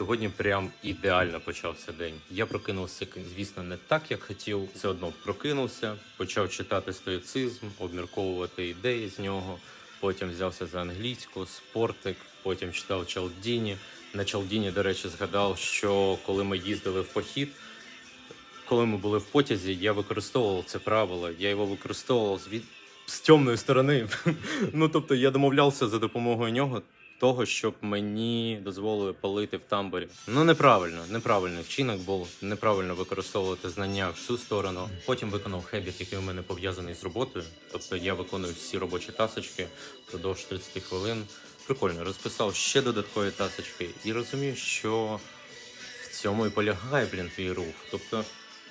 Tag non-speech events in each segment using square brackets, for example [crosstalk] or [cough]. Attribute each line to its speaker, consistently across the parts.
Speaker 1: Сьогодні прям ідеально почався день. Я прокинувся, звісно, не так, як хотів. Все одно прокинувся, почав читати стоїцизм, обмірковувати ідеї з нього. Потім взявся за англійську, спортик, потім читав Чалдіні. На Чалдіні, до речі, згадав, що коли ми їздили в похід, коли ми були в потязі, я використовував це правило. Я його використовував з від з темної сторони. [laughs] ну тобто я домовлявся за допомогою нього того, щоб мені дозволили палити в тамбурі. Ну неправильно, неправильний вчинок був, неправильно використовувати знання в цю сторону. Потім виконав хебіт, який у мене пов'язаний з роботою. Тобто я виконую всі робочі тасочки впродовж 30 хвилин. Прикольно, розписав ще додаткові тасочки і розумію, що в цьому і полягає, блін, твій рух. Тобто,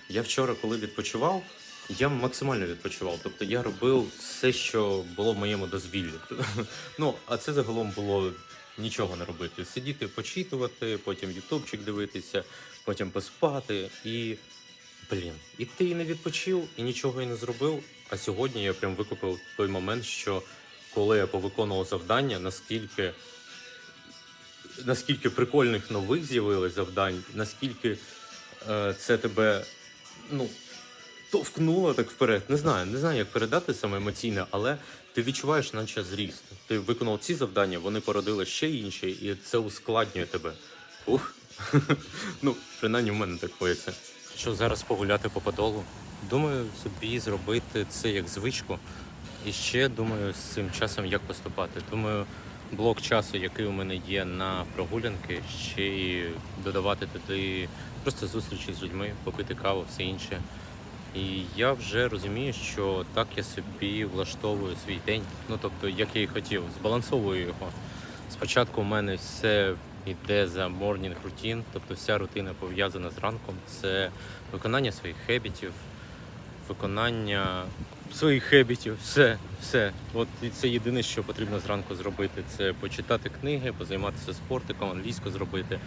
Speaker 1: я вчора, коли відпочивав, я максимально відпочивав. Тобто я робив все, що було в моєму дозвіллі. [laughs] Ну, а це загалом було нічого не робити. Сидіти, почитувати, потім ютубчик дивитися, потім поспати і. Блін, і ти і не відпочив, і нічого і не зробив. А сьогодні я прям викупив той момент, що коли я повиконував завдання, наскільки наскільки прикольних нових з'явилось завдань, наскільки е, це тебе ну, товкнуло так вперед. Не знаю, не знаю, як передати саме емоційне, але ти відчуваєш, наче зріст. Ти виконав ці завдання, вони породили ще інші, і це ускладнює тебе. Ух. [laughs] ну, принаймні в мене так боїться. Що зараз погуляти по подолу? Думаю, собі зробити це як звичку. І ще думаю, з цим часом як поступати. Думаю, блок часу, який у мене є на прогулянки, ще й додавати туди просто зустрічі з людьми, попити каву, все інше. І я вже розумію, що так я собі влаштовую свій день. Ну тобто, як я і хотів, збалансовую його. Спочатку у мене все йде за morning routine, тобто вся рутина пов'язана з ранком. Це виконання своїх хебітів, виконання своїх хебітів, все, все. От і це єдине, що потрібно зранку зробити. Це почитати книги, позайматися спортиком, англійську зробити.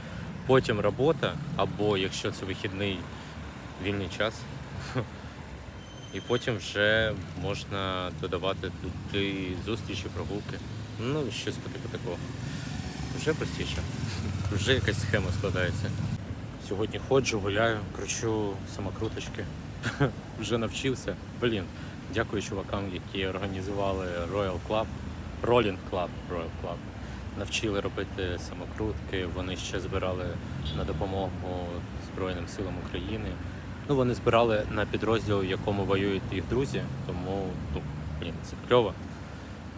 Speaker 1: Потім робота, або якщо це вихідний вільний час. І потім вже можна додавати туди зустрічі, прогулки. Ну, щось по типу такого. Вже простіше. Вже якась схема складається. Сьогодні ходжу, гуляю, кручу самокруточки. [laughs] Вже навчився. Блін, дякую чувакам, які організували Royal Club, Rolling Club, Royal Club. Навчили робити самокрутки, вони ще збирали на допомогу Збройним силам України. Ну, вони збирали на підрозділ, в якому воюють їх друзі, тому ну, блін, це кльово.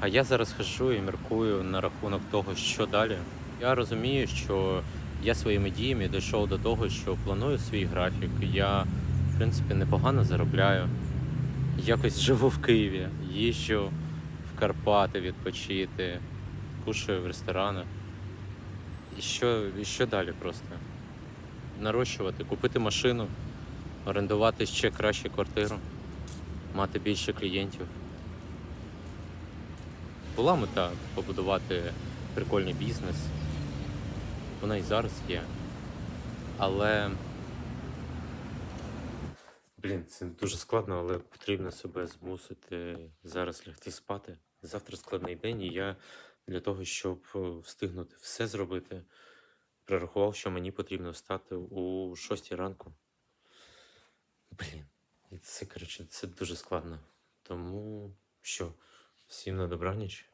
Speaker 1: А я зараз хожу і міркую на рахунок того, що далі. Я розумію, що я своїми діями дійшов до того, що планую свій графік. Я, в принципі, непогано заробляю. Якось живу в Києві, їжджу в Карпати відпочити, кушаю в ресторанах. І що, і що далі просто? Нарощувати, купити машину, орендувати ще краще квартиру, мати більше клієнтів. Була мета побудувати прикольний бізнес. Вона і зараз є. Але. Блін, це дуже складно, але потрібно себе змусити зараз лягти спати. Завтра складний день, і я для того, щоб е, встигнути все зробити, прорахував, що мені потрібно встати у 6 ранку. Це, коротше, це дуже складно. Тому що, всім на добраніч.